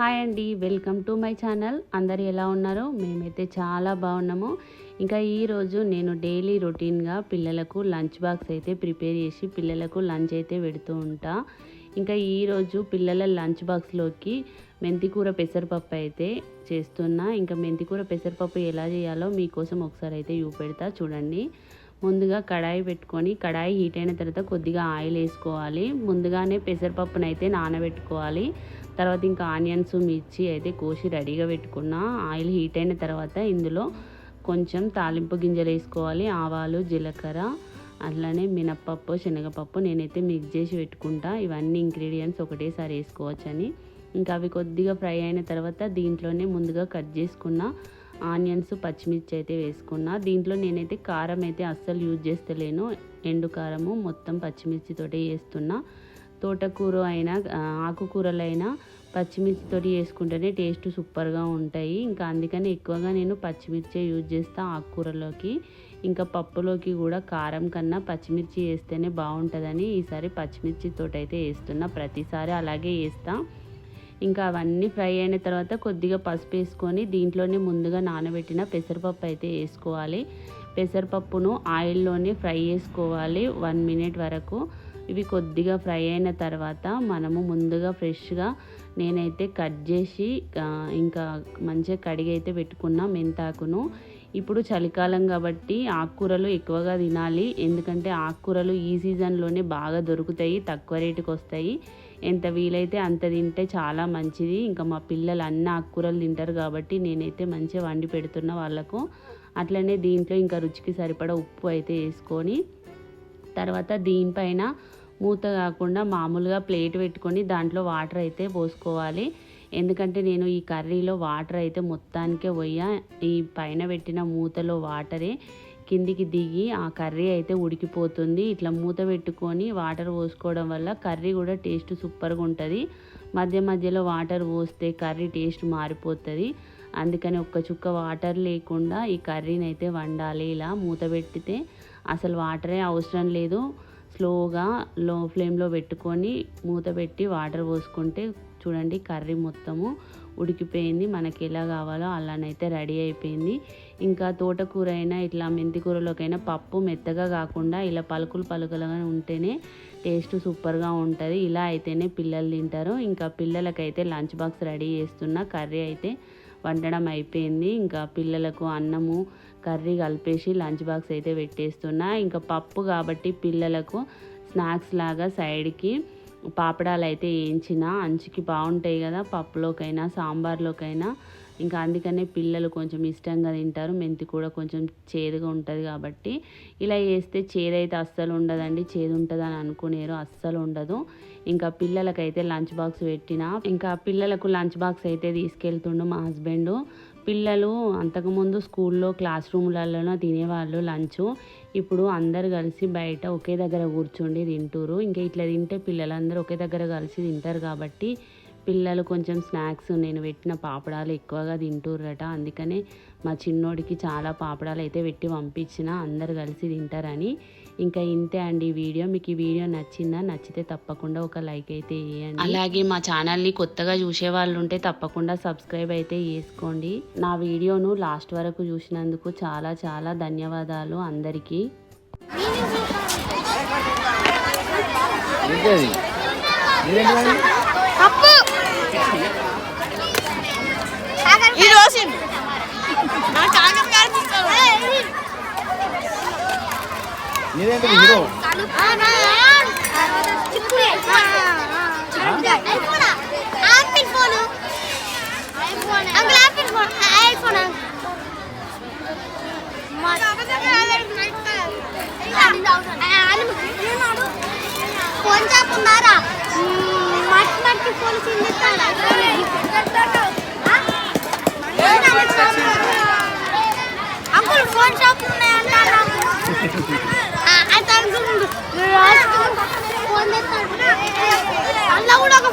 Hi అండి welcome to my channel. అందరు ఎలా ఉన్నారు? మేమైతే చాలా బాగున్నాము. ఇంకా ఈరోజు నేను డైలీ రొటీన్గా పిల్లలకు లంచ్ బాక్స్ అయితే ప్రిపేర్ చేసి పిల్లలకు లంచ్ అయితే పెడుతూ ఉంటా. ఇంకా ఈరోజు పిల్లల లంచ్ బాక్స్లోకి మెంతికూర పెసరపప్పు అయితే చేస్తున్నా. ఇంకా మెంతికూర పెసరపప్పు ఎలా చేయాలో మీకోసం ఒకసారి అయితే చూపెడతా. చూడండి. ముందుగా కడాయి పెట్టుకొని కడాయి హీట్ అయిన తర్వాత కొద్దిగా ఆయిల్ వేసుకోవాలి. ముందుగానే పెసరపప్పును అయితే నానబెట్టుకోవాలి. తర్వాత ఇంకా ఆనియన్స్ మిర్చి అయితే కోసి రెడీగా పెట్టుకున్న. ఆయిల్ హీట్ అయిన తర్వాత ఇందులో కొంచెం తాలింపు గింజలు వేసుకోవాలి. ఆవాలు జీలకర్ర అట్లానే మినప్పప్పు శనగపప్పు నేనైతే మిక్స్ చేసి పెట్టుకుంటా. ఇవన్నీ ఇంగ్రీడియంట్స్ ఒకటేసారి వేసుకోవచ్చని. ఇంకా అవి కొద్దిగా ఫ్రై అయిన తర్వాత దీంట్లోనే ముందుగా కట్ చేసుకున్న ఆనియన్స్ పచ్చిమిర్చి అయితే వేసుకున్నా. దీంట్లో నేనైతే కారం అయితే అస్సలు యూజ్ చేస్తలేను. ఎండు కారము మొత్తం పచ్చిమిర్చితోటే వేస్తున్నా తోటకూర అయినా ఆకుకూరలైనా పచ్చిమిర్చితోటి చేసుకుంటేనే టేస్ట్ సూపర్గా ఉంటాయి. ఇంకా అందుకని ఎక్కువగా నేను పచ్చిమిర్చే యూజ్ చేస్తా ఆకుకూరలోకి. ఇంకా పప్పులోకి కూడా కారం కన్నా పచ్చిమిర్చి వేస్తేనే బాగుంటుందని ఈసారి పచ్చిమిర్చితోటి అయితే వేస్తున్నా. ప్రతిసారి అలాగే వేస్తాను ఇంకా అవన్నీ ఫ్రై అయిన తర్వాత కొద్దిగా పసుపు వేసుకొని దీంట్లోనే ముందుగా నానబెట్టిన పెసరపప్పు అయితే వేసుకోవాలి. పెసరపప్పును ఆయిల్లోనే ఫ్రై చేసుకోవాలి వన్ మినిట్ వరకు. ఇవి కొద్దిగా ఫ్రై అయిన తర్వాత మనము ముందుగా ఫ్రెష్గా నేనైతే కట్ చేసి ఇంకా మంచిగా కడిగి అయితే పెట్టుకున్న మెంతాకును ఇప్పుడు చలికాలం కాబట్టి ఆకుకూరలు ఎక్కువగా తినాలి. ఎందుకంటే ఆకుకూరలు ఈ సీజన్లోనే బాగా దొరుకుతాయి తక్కువ రేటుకి వస్తాయి. ఎంత వీలైతే అంత తింటే చాలా మంచిది. ఇంకా మా పిల్లలు అన్ని ఆకుకూరలు తింటారు కాబట్టి నేనైతే మంచిగా వండి పెడుతున్న వాళ్ళకు. అట్లనే దీంట్లో ఇంకా రుచికి సరిపడా ఉప్పు అయితే వేసుకొని తర్వాత దీనిపైన మూత కాకుండా మామూలుగా ప్లేట్ పెట్టుకొని దాంట్లో వాటర్ అయితే పోసుకోవాలి. ఎందుకంటే నేను ఈ కర్రీలో వాటర్ అయితే మొత్తానికే పోయా ఈ పైన పెట్టిన మూతలో వాటరే కిందికి దిగి ఆ కర్రీ అయితే ఉడికిపోతుంది. ఇట్లా మూత పెట్టుకొని వాటర్ పోసుకోవడం వల్ల కర్రీ కూడా టేస్ట్ సూపర్గా ఉంటుంది. మధ్య మధ్యలో వాటర్ పోస్తే కర్రీ టేస్ట్ మారిపోతుంది. అందుకని ఒక్క చుక్క వాటర్ లేకుండా ఈ కర్రీని అయితే వండాలి. ఇలా మూత పెట్టితే అసలు వాటరే అవసరం లేదు. స్లోగా లో ఫ్లేమ్లో పెట్టుకొని మూత పెట్టి వాటర్ పోసుకుంటే చూడండి కర్రీ మొత్తము ఉడికిపోయింది. మనకి ఎలా కావాలో అలానైతే రెడీ అయిపోయింది. ఇంకా తోటకూర అయినా ఇట్లా మెంతికూరలోకైనా పప్పు మెత్తగా కాకుండా ఇలా పలుకులు పలుకులుగా ఉంటేనే టేస్ట్ సూపర్గా ఉంటుంది. ఇలా అయితేనే పిల్లలు తింటారు. ఇంకా పిల్లలకైతే లంచ్ బాక్స్ రెడీ చేస్తున్న. కర్రీ అయితే వండడం అయిపోయింది. ఇంకా పిల్లలకు అన్నము కర్రీ కలిపేసి లంచ్ బాక్స్ అయితే పెట్టేస్తున్నా. ఇంకా పప్పు కాబట్టి పిల్లలకు స్నాక్స్ లాగా సైడ్కి పాపడాలు అయితే వేయించిన అంచుకి బాగుంటాయి కదా పప్పులోకైనా సాంబార్లోకైనా. ఇంకా అందుకనే పిల్లలు కొంచెం ఇష్టంగా తింటారు మెంతి కూడా కొంచెం చేదుగా ఉంటుంది కాబట్టి. ఇలా వేస్తే చేదైతే అస్సలు ఉండదండి చేదు ఉంటుందని అనుకునేరు అస్సలు ఉండదు. ఇంకా పిల్లలకైతే లంచ్ బాక్స్ పెట్టిన ఇంకా పిల్లలకు లంచ్ బాక్స్ అయితే తీసుకెళ్తుండు మా హస్బెండ్. పిల్లలు అంతకుముందు స్కూల్లో క్లాస్ రూమ్లలోనో తినేవాళ్ళు లంచ్. ఇప్పుడు అందరు కలిసి బయట ఒకే దగ్గర కూర్చుండి తింటారు. ఇంకా ఇట్లా తింటే పిల్లలందరూ ఒకే దగ్గర కలిసి తింటారు కాబట్టి పిల్లలు కొంచెం స్నాక్స్ నేను పెట్టిన పాపడాలు ఎక్కువగా తింటుర్రట అందుకనే మా చిన్నోడికి చాలా పాపడాలు అయితే పెట్టి పంపించిన. అందరు కలిసి తింటారని ఇంకా ఇంతే అండి ఈ వీడియో. మీకు ఈ వీడియో నచ్చిందా? నచ్చితే తప్పకుండా ఒక లైక్ అయితే వేయండి అలాగే మా ఛానల్ని కొత్తగా చూసే వాళ్ళు ఉంటే తప్పకుండా సబ్స్క్రైబ్ అయితే చేసుకోండి. నా వీడియోను లాస్ట్ వరకు చూసినందుకు చాలా చాలా ధన్యవాదాలు అందరికీ. అప్పు ఈ రోజు నా కాగం మీరేంటి హీరో ఫోన్ చెప్పున్నారా మట్టి మట్టి పోలీసు అంకుల్ ఫోన్ షాప్ ఉన్నాయంటారా 안 나오라고.